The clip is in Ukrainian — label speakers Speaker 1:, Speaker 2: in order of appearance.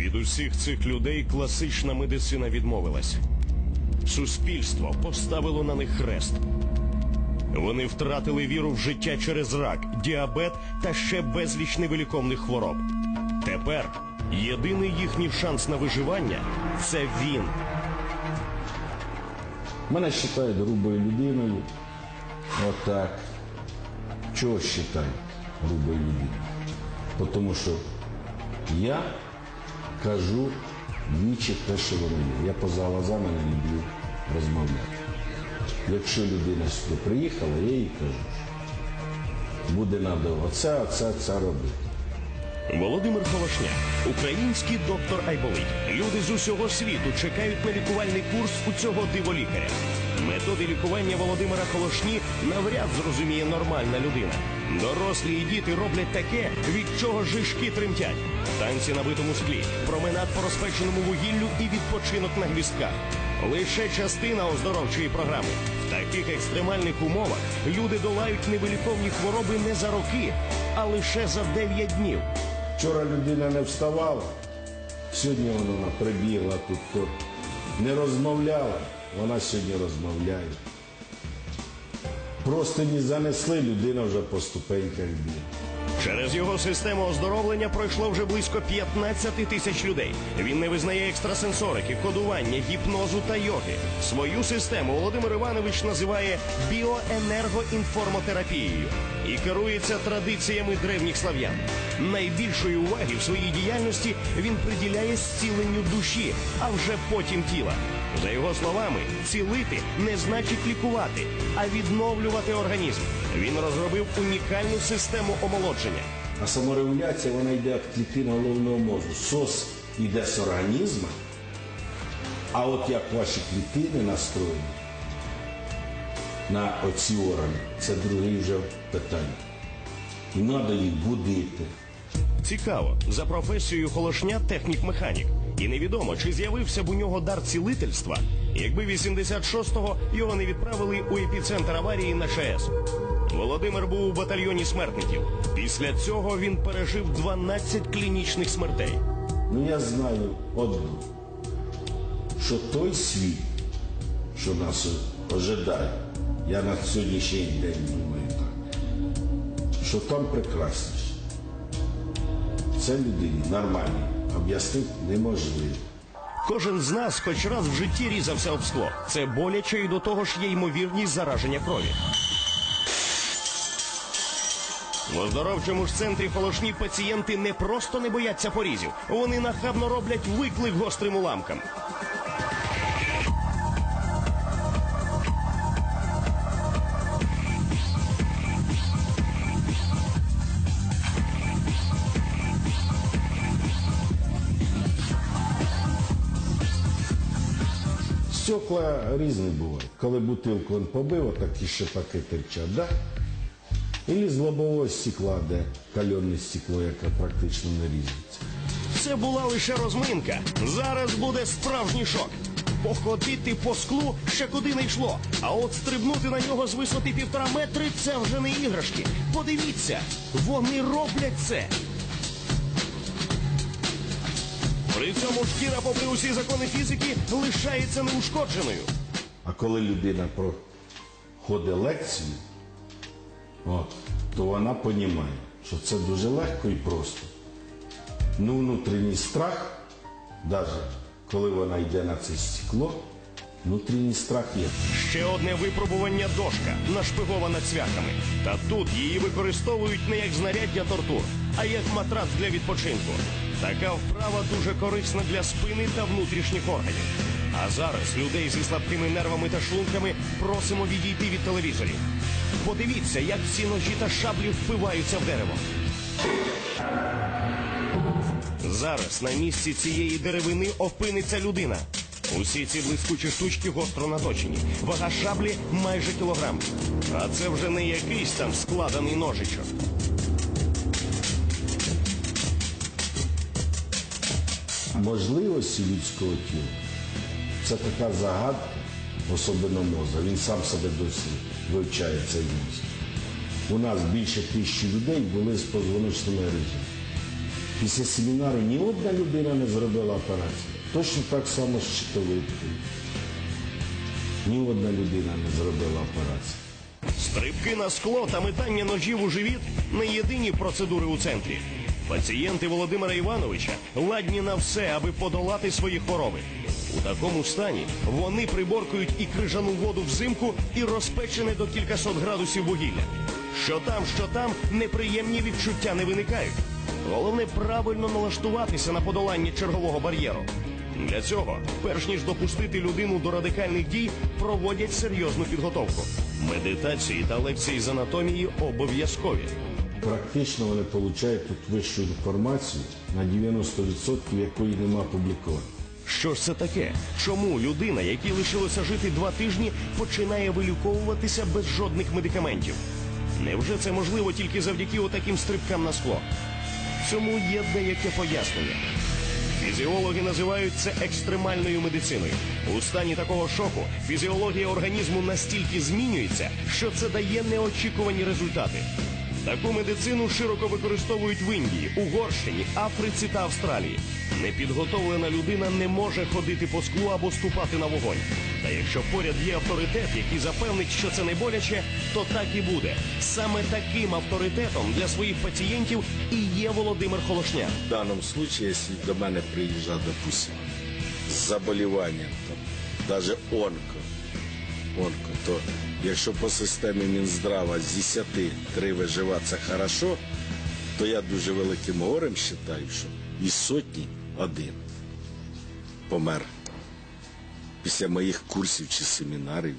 Speaker 1: Від усіх цих людей класична медицина відмовилась. Суспільство поставило на них хрест. Вони втратили віру в життя через рак, діабет та ще безліч невиліковних хвороб. Тепер єдиний їхній шанс на виживання це він.
Speaker 2: Мене вважають грубою людиною. Отак. Чого вважають грубою людиною? Тому що я кажу вічі те, що воно є. Я поза глазами не люблю розмовляти. Якщо людина сюди приїхала, я їй кажу, буде надо оце, оце, це робити.
Speaker 1: Володимир Холошня, український доктор Айболит. Люди з усього світу чекають на лікувальний курс у цього диволікаря. Методи лікування Володимира Холошні навряд зрозуміє нормальна людина. Дорослі і діти роблять таке, від чого жишки тремтять. Танці на битому склі, променад по розпеченому вугіллю і відпочинок на гвістках. Лише частина оздоровчої програми. В таких екстремальних умовах люди долають невиліковні хвороби не за роки, а лише за 9 днів.
Speaker 2: Вчора людина не вставала, сьогодні вона прибігла тут, тут. не розмовляла, вона сьогодні розмовляє. Просто не занесли, людина вже по ступеньках бігає.
Speaker 1: Через його систему оздоровлення пройшло вже близько 15 тисяч людей. Він не визнає екстрасенсорики, кодування, гіпнозу та йоги. Свою систему Володимир Іванович називає біоенергоінформотерапією і керується традиціями древніх слав'ян. Найбільшої уваги в своїй діяльності він приділяє зціленню душі, а вже потім тіла. За його словами, цілити не значить лікувати, а відновлювати організм. Він розробив унікальну систему омолодження.
Speaker 2: А саморегуляція вона йде від клітин головного мозку. СОС йде з організму, а от як ваші клітини настроєні на оці органи, це другий вже питання. І треба їх будити.
Speaker 1: Цікаво, за професією холошня технік-механік. І невідомо, чи з'явився б у нього дар цілительства, якби 86-го його не відправили у епіцентр аварії на ЧАЕС. Володимир був у батальйоні смертників. Після цього він пережив 12 клінічних смертей.
Speaker 2: Ну я знаю одну, що той світ, що нас ожидає, я на сьогоднішній день думаю так, що там прекрасніше. Це людині нормально, об'яснити неможливо.
Speaker 1: Кожен з нас хоч раз в житті різався об скло. Це боляче і до того ж є ймовірність зараження крові. В оздоровчому ж центрі холошні пацієнти не просто не бояться порізів, вони нахабно роблять виклик гострим уламкам.
Speaker 2: Стекла різні бувають. Коли бутилку він побив, такі шипаки терчать, да? Ілі з лобового стекла, де кальонне стекло, яке практично не різиться.
Speaker 1: Це була лише розминка. Зараз буде справжній шок. Походити по склу ще куди не йшло. А от стрибнути на нього з висоти півтора метри це вже не іграшки. Подивіться, вони роблять це. Цьому шкіра, попри усі закони фізики, лишається неушкодженою.
Speaker 2: А коли людина проходить лекцію, от, то вона розуміє, що це дуже легко і просто. Ну, внутрішній страх, навіть коли вона йде на це стекло, внутрішній страх.
Speaker 1: Ще одне випробування дошка, нашпигована цвяхами. Та тут її використовують не як знаряддя тортур, а як матрац для відпочинку. Така вправа дуже корисна для спини та внутрішніх органів. А зараз людей зі слабкими нервами та шлунками просимо відійти від телевізорів. Подивіться, як ці ножі та шаблі впиваються в дерево. Зараз на місці цієї деревини опиниться людина. Усі ці блискучі штучки гостро наточені. Вага шаблі майже кілограм. А це вже не якийсь там складений ножичок.
Speaker 2: Можливості людського тіла це така загадка, особливо моза. Він сам себе досі вивчає цей мозок. У нас більше тисячі людей були з позвоночними аритміями. Після семінару ні одна людина не зробила операцію. Точно так само з щитовидкою. Ні одна людина не зробила операцію.
Speaker 1: Стрибки на скло та метання ножів у живіт не єдині процедури у центрі. Пацієнти Володимира Івановича ладні на все, аби подолати свої хвороби. У такому стані вони приборкують і крижану воду взимку, і розпечене до кількасот градусів вугілля. Що там, що там, неприємні відчуття не виникають. Головне правильно налаштуватися на подолання чергового бар'єру. Для цього, перш ніж допустити людину до радикальних дій, проводять серйозну підготовку. Медитації та лекції з анатомії обов'язкові.
Speaker 2: Практично вони отримують тут вищу інформацію на 90% якої нема публіковано.
Speaker 1: Що ж це таке? Чому людина, якій лишилося жити два тижні, починає виліковуватися без жодних медикаментів? Невже це можливо тільки завдяки отаким стрибкам на скло? Цьому є деяке пояснення. Фізіологи називають це екстремальною медициною. У стані такого шоку фізіологія організму настільки змінюється, що це дає неочікувані результати. Таку медицину широко використовують в Індії, Угорщині, Африці та Австралії. Непідготовлена людина не може ходити по склу або ступати на вогонь. Та якщо поряд є авторитет, який запевнить, що це не боляче, то так і буде. Саме таким авторитетом для своїх пацієнтів і є Володимир Холошняк.
Speaker 3: В данном случае, если до мене приїжджав, допустим, з заболіванням, там, даже онко, онко, то якщо по системі Мінздрава з 10 3 виживати це хорошо, то я дуже великим горем вважаю, що із сотні один помер після моїх курсів чи семінарів.